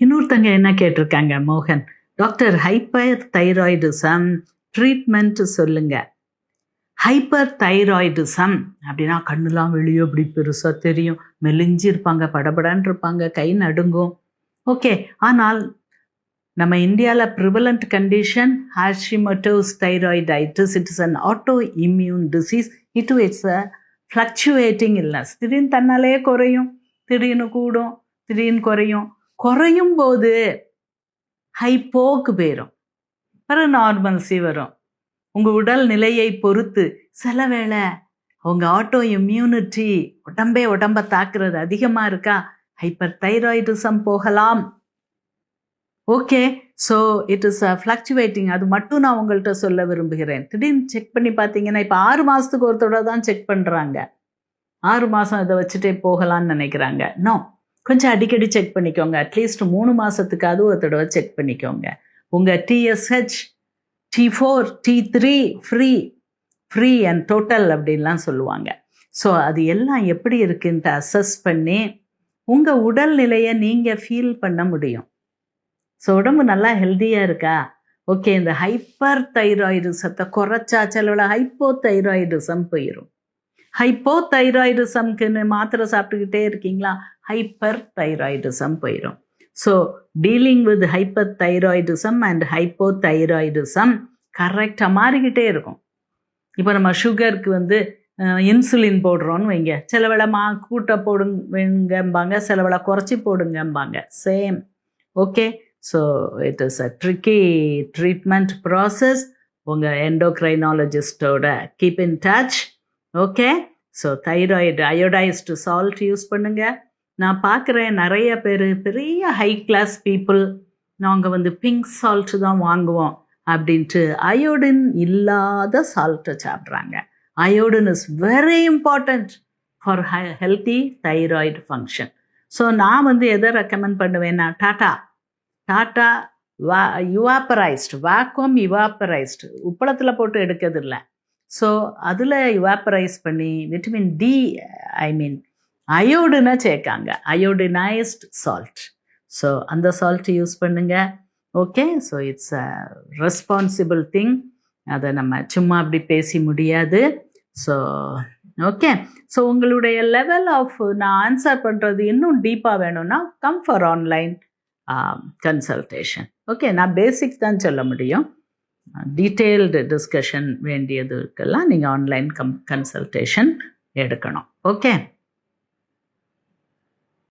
இன்னொருத்தங்க என்ன கேட்டிருக்காங்க மோகன்? டாக்டர் ஹைப்பர் தைராய்டிசம் ட்ரீட்மெண்ட் சொல்லுங்க. ஹைப்பர் தைராய்டிசம் அப்படின்னா கண்ணுலாம் வெளியே இப்படி பெருசாக தெரியும். மெலிஞ்சு இருப்பாங்க படபடான் இருப்பாங்க கை நடுங்கும். ஓகே ஆனால் நம்ம இந்தியாவில் prevalent condition Hashimoto's thyroiditis it is an autoimmune disease it it's a fluctuating illness திடீர்னு தன்னாலே குறையும் திடீர்னு கூடும் திடீர்னு குறையும். குறையும் போது ஹைப்போக்கு போயிடும் பிறகு நார்மல்சி வரும். உங்கள் உடல் நிலையை பொறுத்து சில வேளை உங்கள் ஆட்டோ இம்யூனிட்டி உடம்பே உடம்பை தாக்குறது அதிகமாக இருக்கா? ஹைப்பர் தைராய்டிசம் போகலாம் okay so it is fluctuating அது மட்டும் நான் உங்கள்கிட்ட சொல்ல விரும்புகிறேன். திடீர்னு செக் பண்ணி பார்த்தீங்கன்னா இப்போ ஆறு மாதத்துக்கு ஒருத்தோட தான் செக் பண்ணுறாங்க ஆறு மாதம் இதை வச்சுட்டே போகலான்னு நினைக்கிறாங்க. நோ கொஞ்சம் அடிக்கடி செக் பண்ணிக்கோங்க. அட்லீஸ்ட் மூணு மாதத்துக்காவது ஒரு தடவை செக் பண்ணிக்கோங்க. உங்கள் TSH T four T three free free and total அப்படின்லாம் சொல்லுவாங்க. ஸோ அது எல்லாம் எப்படி இருக்குன்ட்டு அசஸ் பண்ணி உங்கள் உடல் நிலையை நீங்கள் ஃபீல் பண்ண முடியும். ஸோ உடம்பு நல்லா ஹெல்த்தியாக இருக்கா? ஓகே இந்த ஹைப்பர் தைராய்டிசத்தை குறைச்சா செலவில் ஹைப்போ தைராய்டிசம் போயிடும் ஹைப்போ தைராய்டிசம்க்குன்னு மாத்திரை சாப்பிட்டுக்கிட்டே இருக்கீங்களா? ஹைப்பர் தைராய்டிசம் போயிடும் so dealing with hyper thyroidism and hypo thyroidism கரெக்டாக மாறிக்கிட்டே இருக்கும். இப்போ நம்ம சுகருக்கு வந்து இன்சுலின் போடுறோன்னு வைங்க. சில வேளை மா கூட்ட போடுங்கம்பாங்க சில வேளை குறைச்சி போடுங்கம்பாங்க. Same okay so it is a tricky treatment process உங்கள் எண்டோக்ரைனாலஜிஸ்டோட keep in touch okay so thyroid iodised salt use பண்ணுங்கள் நான் பார்க்குறேன் நிறைய பேர் பெரிய ஹை கிளாஸ் பீப்புள் நாங்கள் வந்து பிங்க் சால்ட்டு தான் வாங்குவோம் அப்படின்ட்டு அயோடின் இல்லாத சால்ட்டை சாப்பிட்றாங்க. Iodine is very important for healthy thyroid function so நான் வந்து எதை ரெக்கமெண்ட் பண்ணுவேன்னா டாட்டா டாட்டா வா யுவாப்பரைஸ்டு வாக்கம் யுவாப்பரைஸ்டு உப்பளத்தில் போட்டு எடுக்கிறதில்ல. ஸோ அதில் யுவாப்பரைஸ் பண்ணி விட்டமின் டி ஐ மீன் அயோடினை சேர்க்காங்க. அயோடினைஸ்ட் சால்ட் ஸோ அந்த சால்ட் யூஸ் பண்ணுங்க. Okay so it's a responsible thing அதை நம்ம சும்மா அப்படி பேசி முடியாது. ஸோ ஓகே ஸோ உங்களுடைய லெவல் ஆஃப் நான் ஆன்சர் பண்ணுறது இன்னும் டீப்பாக வேணும்னா come for online consultation okay நான் பேசிக் தான் சொல்ல முடியும். டீட்டெயில்டு டிஸ்கஷன் வேண்டியதுக்கெல்லாம் நீங்கள் ஆன்லைன் கம் கன்சல்டேஷன் எடுக்கணும். ஓகே?